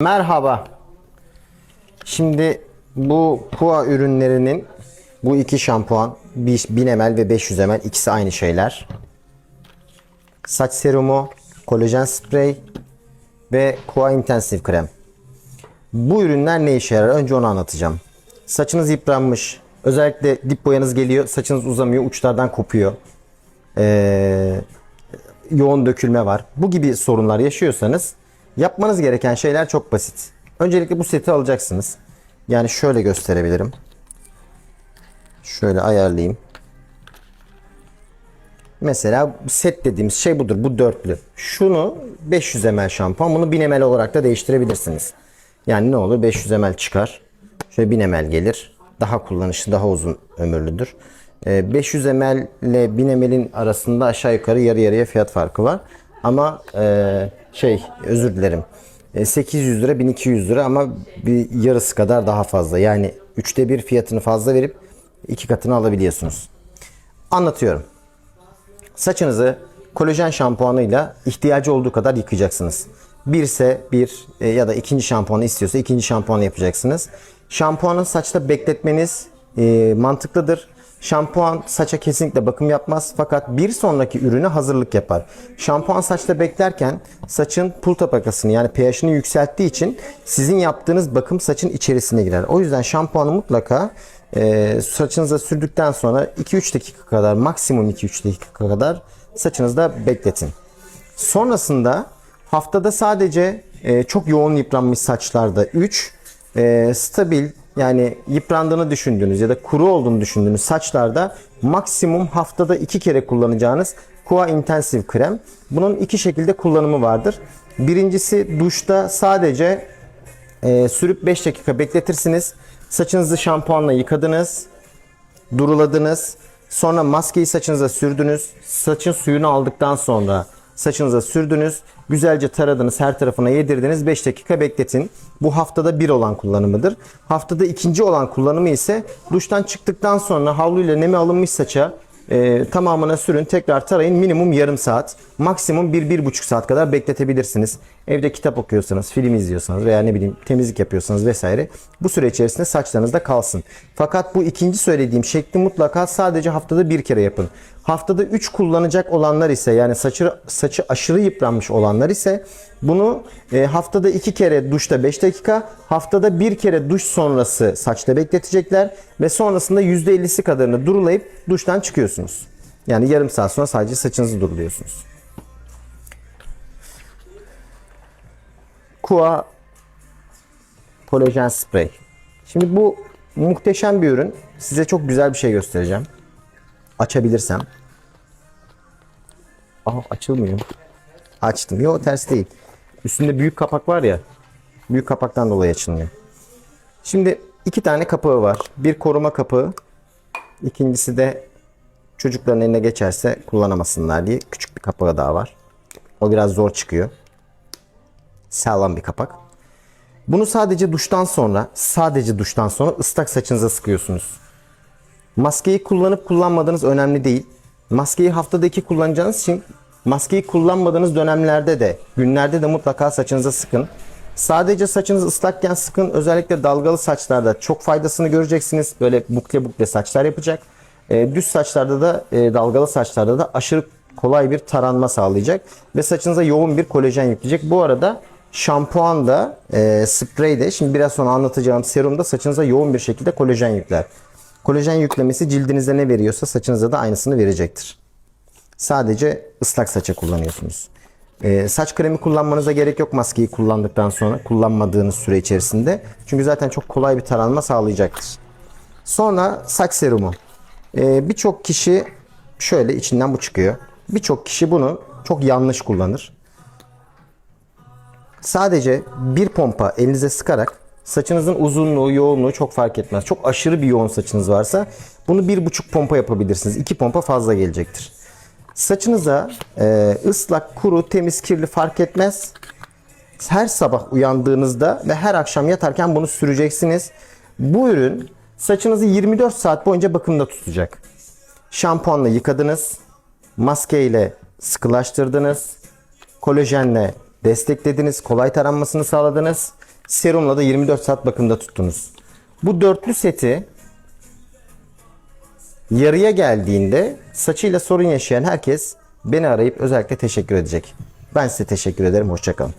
Merhaba. Şimdi bu Pua ürünlerinin bu iki şampuan 1000 ml ve 500 ml ikisi aynı şeyler. Saç serumu, kolajen sprey ve Kua intensif krem. Bu ürünler ne işe yarar? Önce onu anlatacağım. Saçınız yıpranmış. Özellikle dip boyanız geliyor. Saçınız uzamıyor. Uçlardan kopuyor. Ee, yoğun dökülme var. Bu gibi sorunlar yaşıyorsanız yapmanız gereken şeyler çok basit. Öncelikle bu seti alacaksınız. Yani şöyle gösterebilirim. Şöyle ayarlayayım. Mesela set dediğimiz şey budur. Bu dörtlü. Şunu 500 ml şampuan. Bunu 1000 ml olarak da değiştirebilirsiniz. Yani ne olur? 500 ml çıkar. Şöyle 1000 ml gelir. Daha kullanışlı, daha uzun ömürlüdür. Ee, 500 ml ile 1000 ml'in arasında aşağı yukarı yarı yarıya fiyat farkı var. Ama e, şey özür dilerim. E, 800 lira 1200 lira ama bir yarısı kadar daha fazla. Yani üçte bir fiyatını fazla verip iki katını alabiliyorsunuz. Anlatıyorum. Saçınızı kolajen şampuanıyla ihtiyacı olduğu kadar yıkayacaksınız. Bir ise bir e, ya da ikinci şampuanı istiyorsa ikinci şampuanı yapacaksınız. Şampuanı saçta bekletmeniz e, mantıklıdır. Şampuan saça kesinlikle bakım yapmaz fakat bir sonraki ürüne hazırlık yapar. Şampuan saçta beklerken saçın pul tabakasını yani pH'ini yükselttiği için sizin yaptığınız bakım saçın içerisine girer. O yüzden şampuanı mutlaka e, saçınıza sürdükten sonra 2-3 dakika kadar maksimum 2-3 dakika kadar saçınızda bekletin. Sonrasında haftada sadece e, çok yoğun yıpranmış saçlarda 3 e, stabil yani yıprandığını düşündüğünüz ya da kuru olduğunu düşündüğünüz saçlarda maksimum haftada 2 kere kullanacağınız Kua Intensive krem. Bunun iki şekilde kullanımı vardır. Birincisi duşta sadece e, sürüp 5 dakika bekletirsiniz. Saçınızı şampuanla yıkadınız duruladınız. Sonra maskeyi saçınıza sürdünüz. Saçın suyunu aldıktan sonra saçınıza sürdünüz. Güzelce taradınız, her tarafına yedirdiniz. 5 dakika bekletin. Bu haftada bir olan kullanımıdır. Haftada ikinci olan kullanımı ise duştan çıktıktan sonra havluyla nemi alınmış saça e, tamamına sürün. Tekrar tarayın. Minimum yarım saat. Maksimum 1-1,5 saat kadar bekletebilirsiniz. Evde kitap okuyorsanız, film izliyorsanız veya ne bileyim temizlik yapıyorsanız vesaire bu süre içerisinde saçlarınızda kalsın. Fakat bu ikinci söylediğim şekli mutlaka sadece haftada bir kere yapın. Haftada 3 kullanacak olanlar ise yani saçı, saçı aşırı yıpranmış olanlar ise bunu e, haftada 2 kere duşta 5 dakika, haftada bir kere duş sonrası saçta bekletecekler ve sonrasında %50'si kadarını durulayıp duştan çıkıyorsunuz. Yani yarım saat sonra sadece saçınızı duruluyorsunuz. Kua kolajen sprey. Şimdi bu muhteşem bir ürün. Size çok güzel bir şey göstereceğim. Açabilirsem. Aha açılmıyor. Açtım. Yok ters değil. Üstünde büyük kapak var ya. Büyük kapaktan dolayı açılmıyor. Şimdi iki tane kapağı var. Bir koruma kapağı. İkincisi de çocukların eline geçerse kullanamasınlar diye küçük bir kapağı daha var. O biraz zor çıkıyor. Sağlam bir kapak. Bunu sadece duştan sonra, sadece duştan sonra ıslak saçınıza sıkıyorsunuz. Maskeyi kullanıp kullanmadığınız önemli değil. Maskeyi haftada iki kullanacağınız için maskeyi kullanmadığınız dönemlerde de, günlerde de mutlaka saçınıza sıkın. Sadece saçınız ıslakken sıkın. Özellikle dalgalı saçlarda çok faydasını göreceksiniz. Böyle bukle bukle saçlar yapacak. E, düz saçlarda da, e, dalgalı saçlarda da aşırı kolay bir taranma sağlayacak. Ve saçınıza yoğun bir kolajen yükleyecek. Bu arada şampuan da, e, sprey de, şimdi biraz sonra anlatacağım serum da saçınıza yoğun bir şekilde kolajen yükler. Kolajen yüklemesi cildinize ne veriyorsa saçınıza da aynısını verecektir. Sadece ıslak saça kullanıyorsunuz. Ee, saç kremi kullanmanıza gerek yok maskeyi kullandıktan sonra kullanmadığınız süre içerisinde. Çünkü zaten çok kolay bir taranma sağlayacaktır. Sonra saç serumu. Ee, Birçok kişi şöyle içinden bu çıkıyor. Birçok kişi bunu çok yanlış kullanır. Sadece bir pompa elinize sıkarak saçınızın uzunluğu, yoğunluğu çok fark etmez. Çok aşırı bir yoğun saçınız varsa bunu bir buçuk pompa yapabilirsiniz. İki pompa fazla gelecektir. Saçınıza e, ıslak, kuru, temiz, kirli fark etmez. Her sabah uyandığınızda ve her akşam yatarken bunu süreceksiniz. Bu ürün saçınızı 24 saat boyunca bakımda tutacak. Şampuanla yıkadınız, maskeyle sıkılaştırdınız, kolajenle desteklediniz, kolay taranmasını sağladınız Serumla da 24 saat bakımda tuttunuz. Bu dörtlü seti yarıya geldiğinde saçıyla sorun yaşayan herkes beni arayıp özellikle teşekkür edecek. Ben size teşekkür ederim. Hoşçakalın.